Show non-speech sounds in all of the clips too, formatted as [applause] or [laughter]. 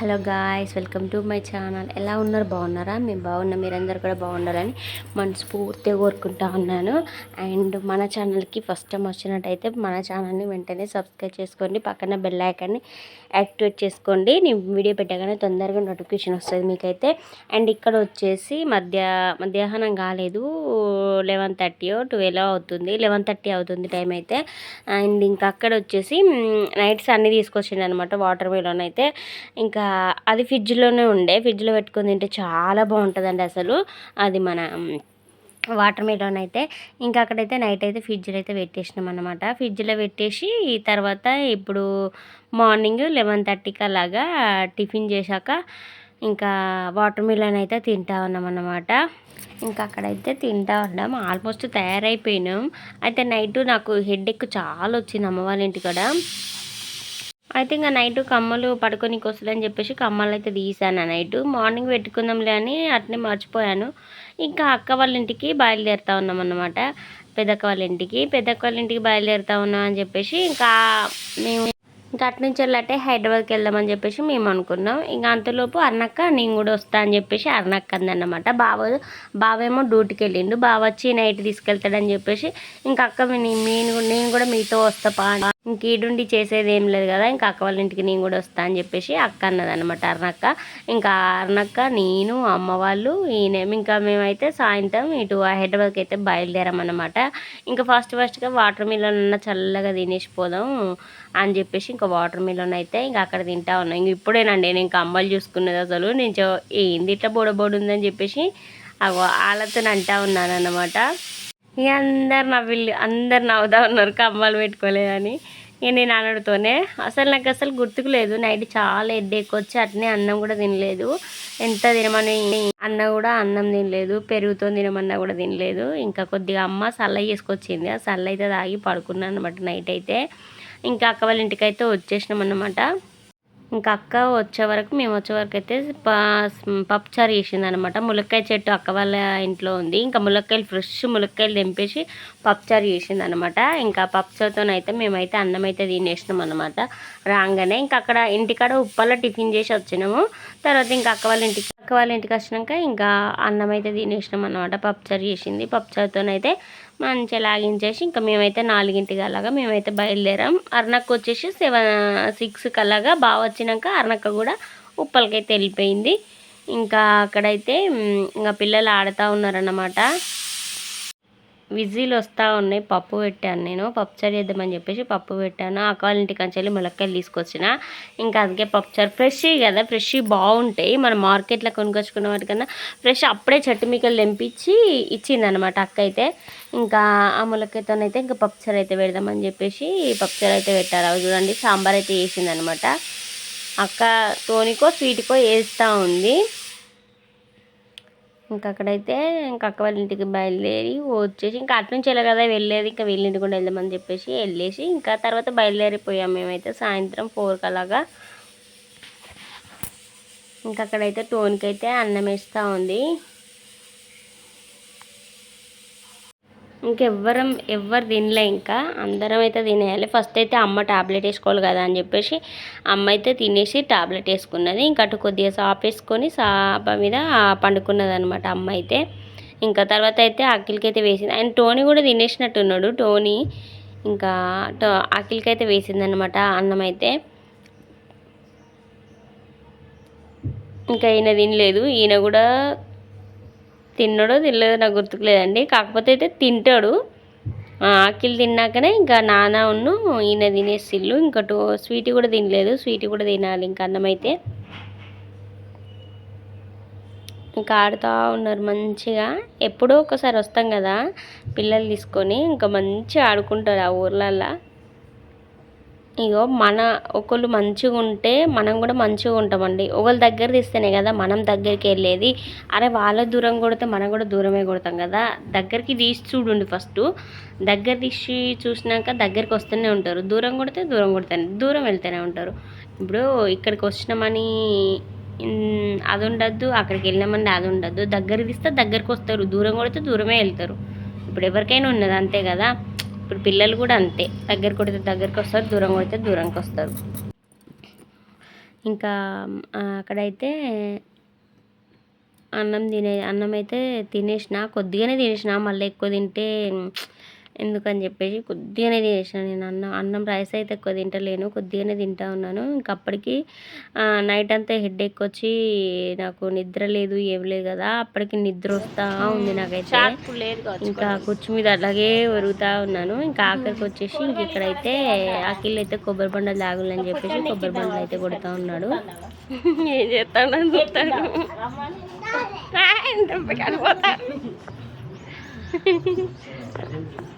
Hello guys welcome to my channel. ఎలా ఉన్నారు? బాగున్నారా? మేము బాగున్నా. మీరందరూ కూడా బాగున్నారని మనస్ఫూర్తిగా కోరుకుంటా ఉన్నాను. అండ్ మన ఛానల్కి ఫస్ట్ టైం వచ్చినట్టయితే మన ఛానల్ని వెంటనే సబ్స్క్రైబ్ చేసుకోండి పక్కన బెల్ ఐకాన్ని యాక్టివేట్ చేసుకోండి. నేను వీడియో పెట్టగానే తొందరగా నోటిఫికేషన్ వస్తుంది మీకైతే. అండ్ ఇక్కడ వచ్చేసి మధ్య మధ్యాహ్నం కాలేదు లెవెన్ థర్టీయో ట్వెల్వ్ అవుతుంది. లెవెన్ థర్టీ అవుతుంది టైం అయితే. అండ్ ఇంకా అక్కడ వచ్చేసి నైట్స్ అన్నీ తీసుకొచ్చిండు అనమాట వాటర్ మిలన్ అయితే. ఇంకా అది ఫ్రిడ్జ్లోనే ఉండే. ఫ్రిడ్జ్లో పెట్టుకొని తింటే చాలా బాగుంటుందండి అసలు. అది మన వాటర్ మిలన్ అయితే ఇంకా అక్కడైతే నైట్ అయితే ఫ్రిడ్జ్లో అయితే పెట్టేసినాం అనమాట ఫ్రిడ్జ్లో పెట్టేసి తర్వాత ఇప్పుడు మార్నింగ్ లెవెన్ థర్టీకి అలాగా టిఫిన్ చేశాక ఇంకా వాటర్ మిలన్ అయితే తింటా ఉన్నాం అన్నమాట ఇంకా అక్కడైతే తింటా ఉన్నాం. ఆల్మోస్ట్ తయారైపోయినాం. అయితే నైట్ నాకు హెడ్ ఎక్ చాలా వచ్చింది అమ్మ వాళ్ళ ఇంటికాడ. అయితే ఇంకా నైట్ కమ్మలు పడుకోనికి వస్తుందని చెప్పేసి కమ్మలు అయితే తీసాను నైట్ మార్నింగ్ పెట్టుకుందాంలే అని అట్నే మర్చిపోయాను. ఇంకా అక్క వాళ్ళ ఇంటికి బయలుదేరుతా ఉన్నాం అన్నమాట. పెద్దక్క వాళ్ళ ఇంటికి. పెద్దక్క వాళ్ళ ఇంటికి బయలుదేరుతా ఉన్నాం అని చెప్పేసి ఇంకా మేము ఇంకా అట్నుంచి నుంచి హైదరాబాద్కి వెళ్దామని చెప్పేసి మేము అనుకున్నాం. ఇంకా అంతలోపు అన్నక్క నేను కూడా వస్తా అని చెప్పేసి అన్నక్క అందన్నమాట బావ బావేమో డ్యూటీకి వెళ్ళిండు. బావ వచ్చి నైట్ తీసుకెళ్తాడని చెప్పేసి ఇంకా అక్క నేను నేను కూడా మీతో వస్తా ఇంక ఈడుండి చేసేది ఏం లేదు కదా ఇంకా అక్క వాళ్ళ ఇంటికి నేను కూడా వస్తా అని చెప్పేసి అక్క అన్నదన్నమాట అర్ణక్క. ఇంకా అర్ణక్క నేను అమ్మ వాళ్ళు ఈయన ఇంకా మేమైతే సాయంత్రం ఇటు హైదరాబాద్కి అయితే బయలుదేరామన్నమాట. ఇంకా ఫస్ట్ ఫస్ట్గా వాటర్ మిలన్ అన్న చల్లగా తినేసిపోదాం అని చెప్పేసి ఇంకా వాటర్ మిలన్ అయితే ఇంకా అక్కడ తింటా ఉన్నాం. ఇంక ఇప్పుడేనండి నేను ఇంకా అమ్మలు చూసుకున్నది అసలు. నేను ఏంది ఇట్లా బోడబోడు ఉందని చెప్పేసి వాళ్ళతో అంటా ఉన్నాను అన్నమాట ఇక అందరు నవ్విల్లు అందరు నవ్వుతా ఉన్నారు కమ్మలు పెట్టుకోలేదని. ఇక నేను అనడుతోనే అసలు నాకు అసలు గుర్తుకు లేదు నైట్ చాలా ఎడ్డెక్ వచ్చి అట్నే అన్నం కూడా తినలేదు. ఎంత తినమని అన్న కూడా అన్నం తినలేదు పెరుగుతో తినమన్నా కూడా తినలేదు. ఇంకా కొద్దిగా అమ్మ సల్ల చేసుకొచ్చింది ఆ సల్ల అయితే తాగి పడుకున్నాను అనమాట నైట్ అయితే. ఇంకా అక్క వాళ్ళ ఇంటికి అయితే వచ్చేసినాం అన్నమాట. ఇంకా అక్క వచ్చే వరకు మేము వచ్చే వరకు అయితే పప్పుచారు చేసిందనమాట ములక్కాయ చెట్టు అక్క వాళ్ళ ఇంట్లో ఉంది. ఇంకా ములక్కాయలు ఫ్రెష్ ములక్కాయలు తెంపేసి పప్పుచారు చేసిందనమాట ఇంకా పప్పుచారుతోనైతే మేమైతే అన్నం అయితే తినేసినాం అనమాట రాగానే ఇంకా అక్కడ ఇంటికాడ ఉప్పల్లో టిఫిన్ చేసి వచ్చినాము. తర్వాత ఇంకా అక్క వాళ్ళ ఇంటికి అక్క వాళ్ళ ఇంటికి వచ్చినాక ఇంకా అన్నం అయితే తినేసినాం అనమాట పప్పుచారు చేసింది. పప్పుచారుతోనైతే మంచిగా లాగించేసి ఇంకా మేమైతే నాలుగింటికి అలాగా మేమైతే బయలుదేరాం. అర్నక్క వచ్చేసి సెవెన్ సిక్స్కి అలాగా బాగా వచ్చినాక అర్నక్క కూడా ఉప్పలకైతే వెళ్ళిపోయింది. ఇంకా అక్కడైతే ఇంకా పిల్లలు ఆడుతూ ఉన్నారన్నమాట. విజిల్ వస్తూ ఉన్నాయి. పప్పు పెట్టాను నేను. పప్పుచారు చేద్దామని చెప్పేసి పప్పు పెట్టాను. అక్క ఇంటికి వచ్చి ములక్కాయలు తీసుకొచ్చిన. ఇంకా అందుకే పప్పుచారు ఫ్రెష్ కదా ఫ్రెష్ బాగుంటాయి. మనం మార్కెట్లో కొనుకొచ్చుకున్న వాటికన్నా ఫ్రెష్ అప్పుడే చెట్టు మీకలు తెంపించి ఇచ్చిందనమాట అక్క అయితే. ఇంకా ఆ ములక్కాయతోనైతే ఇంకా పప్పుచారు అయితే పెడదామని చెప్పేసి పప్పుచారు అయితే పెట్టారు. అవి చూడండి సాంబార్ అయితే వేసిందనమాట అక్క తోనికో స్వీట్కో వేస్తూ ఉంది. ఇంకా అక్కడైతే ఇంకా అక్క వాళ్ళ ఇంటికి బయలుదేరి వచ్చేసి ఇంకా అటు నుంచి వెళ్ళ కదా వెళ్ళేది. ఇంకా వెళ్ళింటి కూడా వెళ్దామని చెప్పేసి వెళ్ళేసి ఇంకా తర్వాత బయలుదేరిపోయాం మేమైతే సాయంత్రం ఫోర్కి అలాగా. ఇంకా అక్కడైతే టోన్కి అయితే అన్నం వేస్తూ ఉంది. ఇంకెవ్వరం ఎవ్వరు తినలే ఇంకా. అందరం అయితే తినేయాలి. ఫస్ట్ అయితే అమ్మ టాబ్లెట్ వేసుకోవాలి కదా అని చెప్పేసి అమ్మ అయితే తినేసి టాబ్లెట్ వేసుకున్నది. ఇంకా అటు కొద్దిగా సాప్ వేసుకొని సాప మీద పండుకున్నది అనమాట అమ్మ అయితే ఇంకా తర్వాత అయితే అఖిల్కి అయితే వేసింది. ఆయన టోనీ కూడా తినేసినట్టున్నాడు టోనీ. ఇంకా అఖిల్కి అయితే వేసిందనమాట అన్నం అయితే ఇంకా ఈయన తినలేదు. ఈయన కూడా తిన్నాడో తినలేదో నాకు గుర్తుకులేదండి. కాకపోతే అయితే తింటాడు. ఆకిలి తిన్నాకనే ఇంకా నాన్న ఉన్ను ఈయన తినేసిల్లు. ఇంకా టూ స్వీట్ కూడా తినలేదు. స్వీట్ కూడా తినాలి ఇంకా అన్నం అయితే. ఇంకా ఆడుతూ ఉన్నారు మంచిగా. ఎప్పుడో ఒకసారి వస్తాం కదా పిల్లలు తీసుకొని. ఇంకా మంచిగా ఆడుకుంటారు ఆ ఊర్లల్లో. ఇగో మన ఒకళ్ళు మంచిగా ఉంటే మనం కూడా మంచిగా ఉంటామండి. ఒకళ్ళ దగ్గర తీస్తేనే కదా మనం దగ్గరికి వెళ్ళేది. అరే వాళ్ళ దూరం కొడితే మనం కూడా దూరమే కొడతాం కదా. దగ్గరికి తీసి చూడండి ఫస్ట్. దగ్గర తీసి చూసినాక దగ్గరికి వస్తూనే ఉంటారు. దూరం కొడితే దూరం కొడతాను దూరం వెళ్తూనే ఉంటారు. ఇప్పుడు ఇక్కడికి వచ్చినామని అది ఉండద్దు అక్కడికి వెళ్ళినామని అది ఉండద్దు. దగ్గర తీస్తే దగ్గరికి వస్తారు. దూరం కొడితే దూరమే వెళ్తారు. ఇప్పుడు ఎవరికైనా ఉన్నది అంతే కదా. ఇప్పుడు పిల్లలు కూడా అంతే. దగ్గర కొడితే దగ్గరికి వస్తారు దూరం కొడితే దూరంకి వస్తారు. ఇంకా అక్కడైతే అన్నం తినే అన్నం అయితే తినేసిన కొద్దిగానే తినేసిన మళ్ళీ ఎక్కువ తింటే ఎందుకని చెప్పేసి కొద్దిగానే తినేసిన నేను అన్నం అన్నం రైస్ అయితే ఎక్కువ తింటలేను కొద్దిగానే తింటా ఉన్నాను. ఇంకా అప్పటికి నైట్ అంతా హెడ్ ఎక్ వచ్చి నాకు నిద్ర లేదు ఏం లేదు కదా అప్పటికి నిద్ర వస్తూ ఉంది నాకైతే. ఇంకా కుర్చీ మీద అలాగే ఒరుగుతా ఉన్నాను. ఇంకా ఆఖరికి వచ్చేసి ఇంక ఇక్కడైతే అఖిల్ అయితే కొబ్బరి బండలు తాగులని చెప్పేసి కొబ్బరి బండలు అయితే కొడుతూ ఉన్నాడు. ఏం చేస్తాడు చూస్తాడు. [laughs]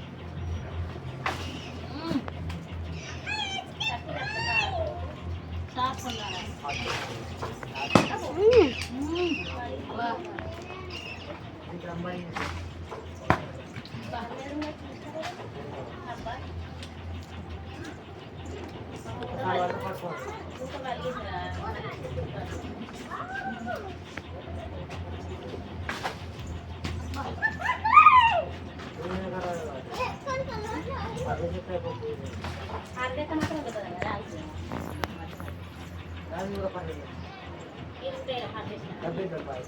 Harga kan masalah betul-betul. దాన్ని కూడా పండుగ డెబ్బై రూపాయలు